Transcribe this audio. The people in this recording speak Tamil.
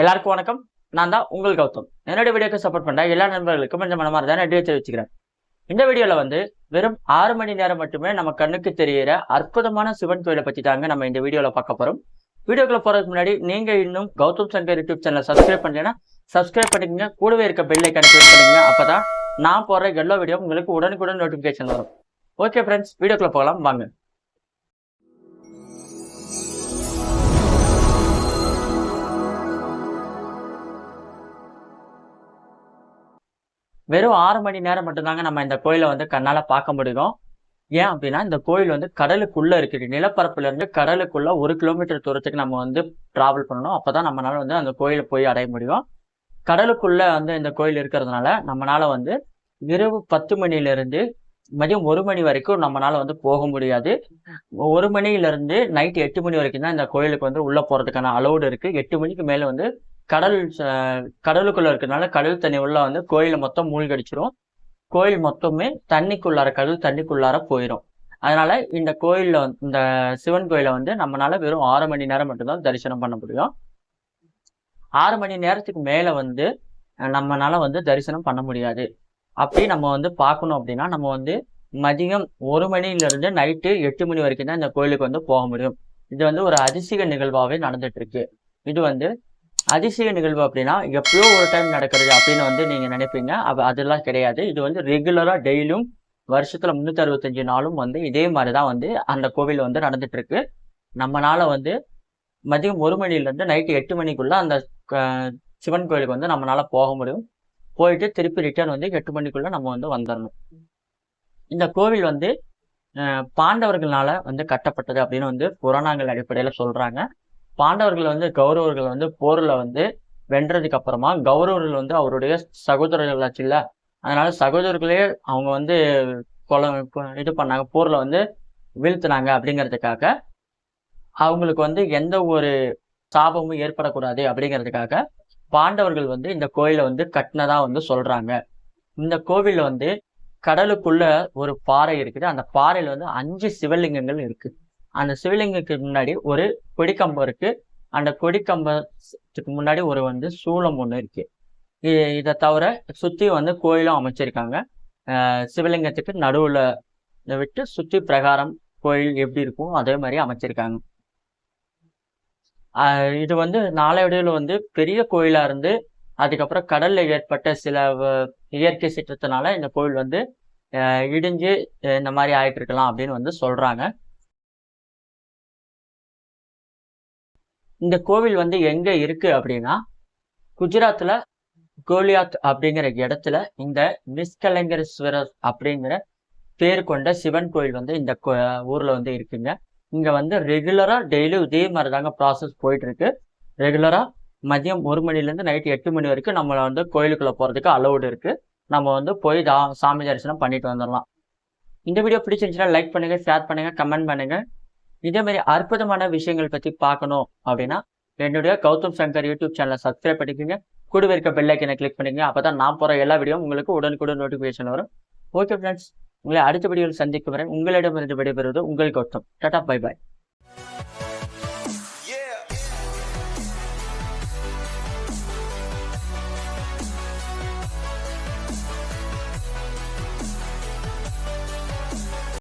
எல்லாருக்கும் வணக்கம். நான் தான் உங்கள் கௌதம். என்னோட வீடியோக்கு சப்போர்ட் பண்ண எல்லா நண்பர்களுக்கும் கொஞ்சம் மனமாரி தான் நன்றி தெரிவிச்சுக்கிறேன். இந்த வீடியோவில் வந்து வெறும் ஆறு மணி நேரம் மட்டுமே நம்ம கண்ணுக்கு தெரியிற அற்புதமான சிவன் கோயிலை பற்றி தாங்க நம்ம இந்த வீடியோவில் பார்க்க போகிறோம் வீடியோக்குள்ள போகிறதுக்கு முன்னாடி நீங்கள் இன்னும் கௌதம் சங்கர் யூடியூப் சேனலை சப்ஸ்கிரைப் பண்ணலைன்னா சப்ஸ்கிரைப் பண்ணிக்கங்க. கூடவே இருக்க பெல்லை ஐக்கான பண்ணிக்கங்க. அப்போ தான் நான் போடுற எல்லா வீடியோ உங்களுக்கு உடனுக்குடன் நோட்டிஃபிகேஷன் வரும். ஓகே ஃப்ரெண்ட்ஸ் வீடியோக்குள்ளே போகலாம். வாங்க. வெறும் ஆறு மணி நேரம் மட்டும்தாங்க நம்ம இந்த கோயிலை வந்து கண்ணால பார்க்க முடியும். ஏன் அப்படின்னா இந்த கோயில் வந்து கடலுக்குள்ள இருக்குது நிலப்பரப்புல இருந்து கடலுக்குள்ள ஒரு கிலோமீட்டர் தூரத்துக்கு நம்ம வந்து டிராவல் பண்ணணும். அப்பதான் நம்மளால வந்து அந்த கோயிலை போய் அடைய முடியும். கடலுக்குள்ள வந்து இந்த கோயில் இருக்கிறதுனால நம்மளால வந்து இரவு பத்து மணில இருந்து மதியம் ஒரு மணி வரைக்கும் நம்மளால வந்து போக முடியாது. ஒரு மணில இருந்து நைட் எட்டு மணி வரைக்கும் தான் இந்த கோயிலுக்கு வந்து உள்ள போறதுக்கான அலௌடு இருக்கு. எட்டு மணிக்கு மேல வந்து கடல் அஹ், கடலுக்குள்ள இருக்கிறதுனால கடல் தண்ணி உள்ள வந்து கோயிலை மொத்தம் மூழ்கடிச்சிரும். கோயில் மொத்தமே தண்ணிக்குள்ளார கடல் தண்ணிக்குள்ளார போயிடும் அதனால இந்த கோயில்ல இந்த சிவன் கோயிலை வந்து நம்மளால வெறும் ஆறு மணி நேரம் மட்டும்தான் தரிசனம் பண்ண முடியும். ஆறு மணி நேரத்துக்கு மேல வந்து அஹ், நம்மனால வந்து தரிசனம் பண்ண முடியாது. அப்படி நம்ம வந்து பார்க்கணும் அப்படின்னா நம்ம வந்து மதியம் ஒரு மணில இருந்து நைட்டு எட்டு மணி வரைக்கும் தான் இந்த கோயிலுக்கு வந்து போக முடியும். இது வந்து ஒரு அதிசய நிகழ்வாகவே நடந்துட்டு இருக்கு. இது வந்து அதிசய நிகழ்வு அப்படின்னா எப்பயோ ஒரு டைம் நடக்கிறது அப்படின்னு வந்து நீங்கள் நினைப்பீங்க. அதெல்லாம் கிடையாது. இது வந்து ரெகுலராக டெய்லியும் வருஷத்தில் முந்நூற்றி அறுபத்தஞ்சு நாளும் வந்து இதே மாதிரி தான் வந்து அந்த கோவில் வந்து நடந்துட்டுருக்கு. நம்மளால் வந்து மதியம் ஒரு மணிலேருந்து நைட்டு எட்டு மணிக்குள்ளே அந்த சிவன் கோயிலுக்கு வந்து நம்மளால் போக முடியும். போயிட்டு திருப்பி ரிட்டர்ன் வந்து எட்டு மணிக்குள்ளே நம்ம வந்து வந்துடணும் இந்த கோவில் வந்து பாண்டவர்களால் வந்து கட்டப்பட்டது அப்படின்னு வந்து புராணங்கள் அடிப்படையில் சொல்கிறாங்க பாண்டவர்கள் வந்து கௌரவர்கள் வந்து போரில் வந்து வென்றதுக்கு அப்புறமா கௌரவர்கள் வந்து அவருடைய சகோதரர்கள் ஆச்சு இல்ல. அதனால சகோதரர்களே அவங்க வந்து கொலை இது பண்ணாங்க போரில் வந்து வீழ்த்தினாங்க அப்படிங்கிறதுக்காக அவங்களுக்கு வந்து எந்த ஒரு சாபமும் ஏற்படக்கூடாது அப்படிங்கிறதுக்காக பாண்டவர்கள் வந்து இந்த கோயிலை வந்து கட்டினதா வந்து சொல்றாங்க. இந்த கோவில் வந்து கடலுக்குள்ள ஒரு பாறை இருக்குது. அந்த பாறையில வந்து அஞ்சு சிவலிங்கங்கள் இருக்கு. அந்த சிவலிங்கத்துக்கு முன்னாடி ஒரு கொடிக்கம்பம் இருக்கு. அந்த கொடிக்கம்பத்துக்கு முன்னாடி ஒரு வந்து சூளம் ஒன்று இருக்கு. இதை தவிர சுற்றி வந்து கோயிலும் அமைச்சிருக்காங்க. சிவலிங்கத்துக்கு நடுவில் விட்டு சுற்றி பிரகாரம் கோயில் எப்படி இருக்கும் அதே மாதிரி அமைச்சிருக்காங்க. இது வந்து நாளையடையில் வந்து பெரிய கோயிலாக இருந்து அதுக்கப்புறம் கடலில் ஏற்பட்ட சில வ- இயற்கை சீற்றத்தினால இந்த கோயில் வந்து இடிஞ்சு இந்த மாதிரி ஆயிட்டு இருக்கலாம் அப்படின்னு வந்து சொல்றாங்க. இந்த கோவில் வந்து எங்க இருக்கு அப்படின்னா குஜராத்ல கோலியாத் அப்படிங்கிற இடத்துல இந்த நிஷ்கலங்கரேஸ்வரர் அப்படிங்கிற பேர் கொண்ட சிவன் கோயில் வந்து இந்த கோ- ஊர்ல வந்து இருக்குங்க. இங்க வந்து ரெகுலரா டெய்லி இதே மாதிரி தாங்க ப்ராசஸ் போயிட்டு இருக்கு ரெகுலரா மதியம் ஒரு மணில இருந்து நைட் எட்டு மணி வரைக்கும் நம்மள வந்து கோயிலுக்குள்ள போறதுக்கு அலௌடு இருக்கு. நம்ம வந்து போய் தா சாமி தரிசனம் பண்ணிட்டு வந்துடலாம் இந்த வீடியோ பிடிச்சிருந்துச்சுன்னா லைக் பண்ணுங்க ஷேர் பண்ணுங்க கமெண்ட் பண்ணுங்க. இதே மாதிரி அற்புதமான விஷயங்கள் பத்தி பார்க்கணும் அப்படின்னா என்னுடைய கௌதம் சங்கர் யூடியூப் சேனலை சப்ஸ்கிரைப் பண்ணிக்கோங்க. கூடவே இருக்க பெல்லைக்கனை கிளிக் பண்ணிக்கங்க. அப்பதான் நான் போற எல்லா வீடியோ உங்களுக்கு உடனுக்குடன் நோட்டிஃபிகேஷன் வரும். ஓகே ஃப்ரெண்ட்ஸ் உங்களை அடுத்த வீடியோவில் சந்திக்கும் வரை உங்களிடமிருந்து விடைபெறுவது உங்கள் கௌதம். Tata bye bye